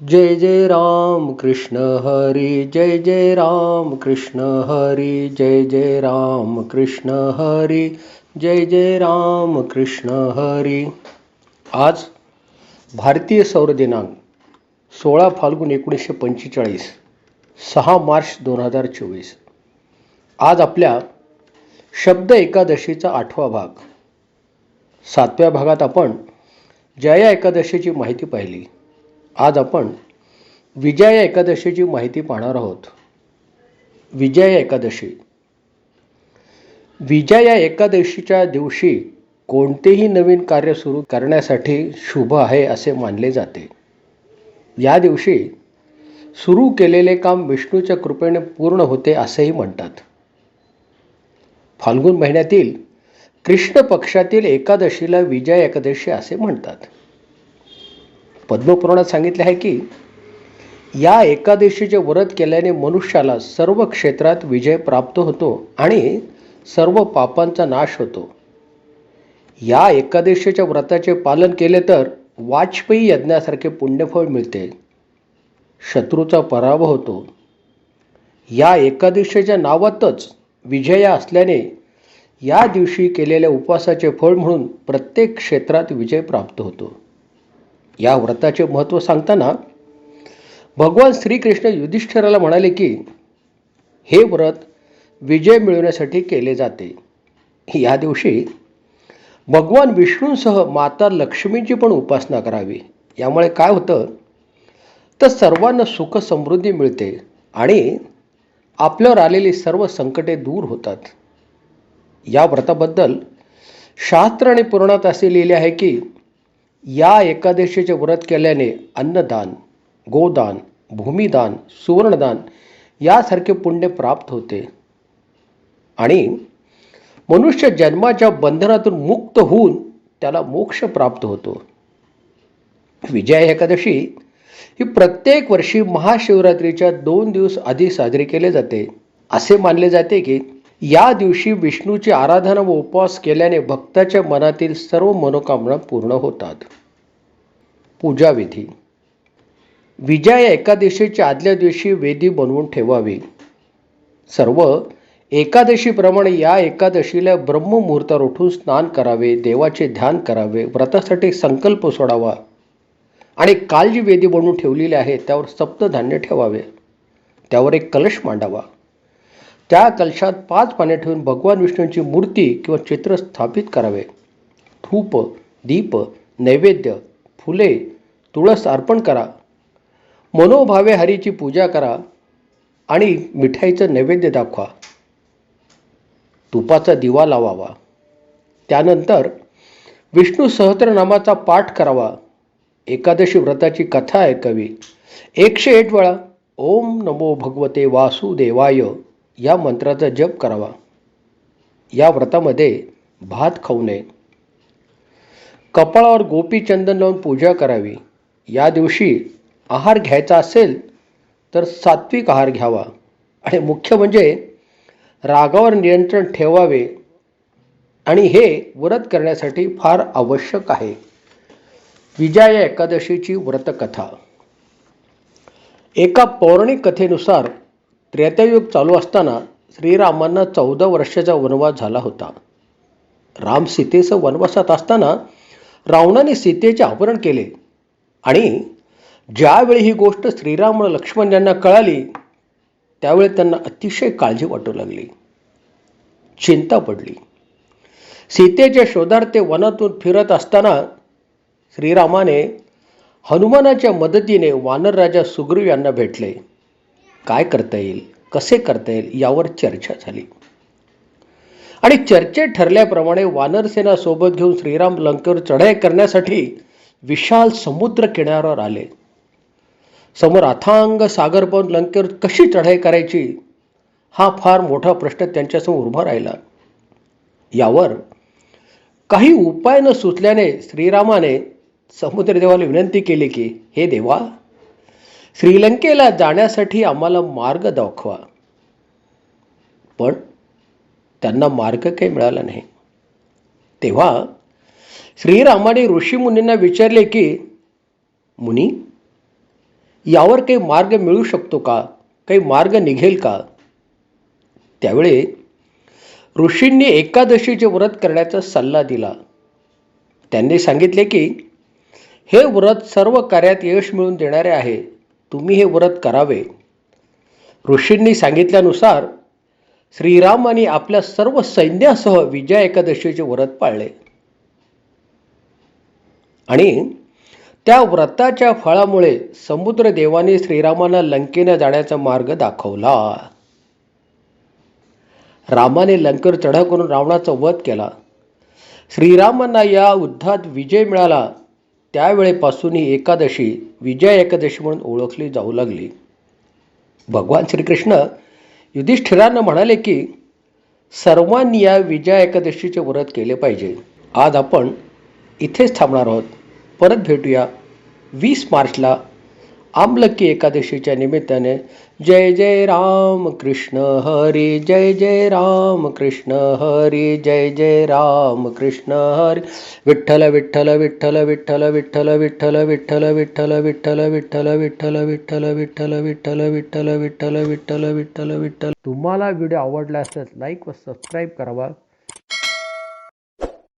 जय जय राम कृष्ण हरी जय जय राम कृष्ण हरी जय जय राम कृष्ण हरी जय जय राम कृष्ण हरी. आज भारतीय सौर दिनांक सोळा फाल्गुन एकोणीसशे पंचेचाळीस सहा मार्च दोन हजार चोवीस. आज आपल्या शब्द एकादशीचा आठवा भाग. सातव्या भागात आपण जया एकादशीची माहिती पाहिली. आज आपण विजया एकादशीची माहिती पाहणार आहोत. विजया एकादशी. विजया एकादशीच्या दिवशी कोणतेही नवीन कार्य सुरू करण्यासाठी शुभ आहे असे मानले जाते. या दिवशी सुरू केलेले काम विष्णूच्या कृपेने पूर्ण होते असेही म्हणतात. फाल्गुन महिन्यातील कृष्ण पक्षातील एकादशीला विजया एकादशी असे म्हणतात. पद्मपुराणात सांगितले आहे की या एकादशीचे व्रत केल्याने मनुष्याला सर्व क्षेत्रात विजय प्राप्त होतो आणि सर्व पापांचा नाश होतो. या एकादशीच्या व्रताचे पालन केले तर वाजपेयी यज्ञासारखे पुण्यफळ मिळते. शत्रूचा पराभव होतो. या एकादशीच्या नावातच विजया असल्याने या दिवशी केलेल्या उपवासाचे फळ म्हणून प्रत्येक क्षेत्रात विजय प्राप्त होतो. या व्रताचे महत्त्व सांगताना भगवान श्रीकृष्ण युधिष्ठिराला म्हणाले की हे व्रत विजय मिळवण्यासाठी केले जाते. या दिवशी भगवान विष्णूंसह माता लक्ष्मीची पण उपासना करावी. यामुळे काय होतं? तर सर्वांना सुख समृद्धी मिळते आणि आपल्यावर आलेली सर्व संकटे दूर होतात. या व्रताबद्दल शास्त्र आणि पुराणात असे लिहिले आहे की या एकादशीचे व्रत केल्याने अन्नदान गोदान भूमिदान सुवर्णदान यासारखे पुण्य प्राप्त होते. आणि मनुष्य जन्माच्या बंधनातून मुक्त होऊन त्याला मोक्ष प्राप्त होतो. विजय एकादशी ही प्रत्येक वर्षी महाशिवरात्रीच्या दोन दिवस आधी साजरी केले जाते. असे मानले जाते की या दिवशी विष्णूची आराधना व उपवास केल्याने भक्ताच्या मनातील सर्व मनोकामना पूर्ण होतात. पूजाविधी विजया एकादशीच्या आदल्या दिवशी वेदी बनवून ठेवावी. सर्व एकादशीप्रमाणे या एकादशीला ब्रह्ममुहूर्तावर उठून स्नान करावे देवाचे ध्यान करावे व्रतासाठी संकल्प सोडावा आणि काल जी वेदी बनवून ठेवलेली आहे त्यावर सप्तधान्य ठेवावे. त्यावर एक कलश मांडावा. त्या कलशात पाच पाने ठेवून भगवान विष्णूंची मूर्ती किंवा चित्र स्थापित करावे. धूप दीप नैवेद्य फुले तुळस अर्पण करा. मनोभावे हरीची पूजा करा आणि मिठाईचं नैवेद्य दाखवा. तुपाचा दिवा लावावा. त्यानंतर विष्णू सहस्रनामाचा पाठ करावा. एकादशी व्रताची कथा ऐकावी. एकशे एक वेळा. ओम नमो भगवते वासुदेवाय. या मंत्राचा जप करावा. या व्रतामध्ये भात खाऊ नये. कपाळावर गोपी चंदन लावून पूजा करावी. या दिवशी आहार घ्यायचा असेल तर सात्विक आहार घ्यावा. आणि मुख्य म्हणजे रागावर नियंत्रण ठेवावे. आणि हे व्रत करण्यासाठी फार आवश्यक आहे. विजया एकादशीची व्रतकथा. एका पौराणिक कथेनुसार त्रेतायुग चालू असताना श्रीरामांना चौदा वर्षाचा वनवास झाला होता. राम सीतेचं वनवासात असताना रावणाने सीतेचे अपहरण केले आणि ज्यावेळी ही गोष्ट श्रीराम व लक्ष्मण यांना कळाली त्यावेळी त्यांना अतिशय काळजी वाटू लागली. चिंता पडली. सीतेच्या शोधार्थ ते वनातून फिरत असताना श्रीरामाने हनुमानाच्या मदतीने वानर राजा सुग्रीव यांना भेटले. काय करता येईल कसे करता येईल यावर चर्चा झाली. आणि चर्चेत ठरल्याप्रमाणे वानरसेना सोबत घेऊन श्रीराम लंकेवर चढाई करण्यासाठी विशाल समुद्र किनाऱ्यावर आले. समोर अथांग सागर पाहून लंकेवर कशी चढाई करायची हा फार मोठा प्रश्न त्यांच्यासमोर उभा राहिला. यावर काही उपाय न सुचल्याने श्रीरामाने समुद्रदेवाला विनंती केली की हे देवा श्रीलंकेला जाण्यासाठी आम्हाला मार्ग दाखवा. पण त्यांना मार्ग काही मिळाला नाही. तेव्हा श्रीरामाने ऋषीमुनींना विचारले की मुनी यावर काही मार्ग मिळू शकतो का? काही मार्ग निघेल का? त्यावेळी ऋषींनी एकादशीचे व्रत करण्याचा सल्ला दिला. त्यांनी सांगितले की हे व्रत सर्व कार्यात यश मिळवून देणारे आहे. तुम्ही हे व्रत करावे. ऋषींनी सांगितल्यानुसार श्रीरामाने आपल्या सर्व सैन्यासह विजया एकादशीचे व्रत पाळले. आणि त्या व्रताच्या फळामुळे समुद्रदेवाने श्रीरामाला लंकेनं जाण्याचा मार्ग दाखवला. रामाने लंकर चढा करून रावणाचा वध केला. श्रीरामांना या युद्धात विजय मिळाला. त्यावेळेपासून ही एकादशी विजय एकादशी म्हणून ओळखली जाऊ लागली. भगवान श्रीकृष्ण युधिष्ठिरांना म्हणाले की सर्वांनी या विजया एकादशीचे व्रत केले पाहिजे. आज आपण इथेच थांबणार आहोत. परत भेटूया वीस मार्चला आमलकी एकादशीच्या निमित्ताने जय जय राम कृष्ण हरी जय जय राम कृष्ण हरी जय जय राम कृष्ण हरी विठ्ठल विठ्ठल विठ्ठल विठ्ठल विठ्ठल विठ्ठल विठ्ठल विठ्ठल विठ्ठल विठ्ठल विठ्ठल विठ्ठल विठ्ठल विठ्ठल विठ्ठल विठ्ठल विठ्ठल विठ्ठल विठ्ठल तुम्हाला व्हिडिओ आवडला असेल लाईक व सबस्क्राईब करावा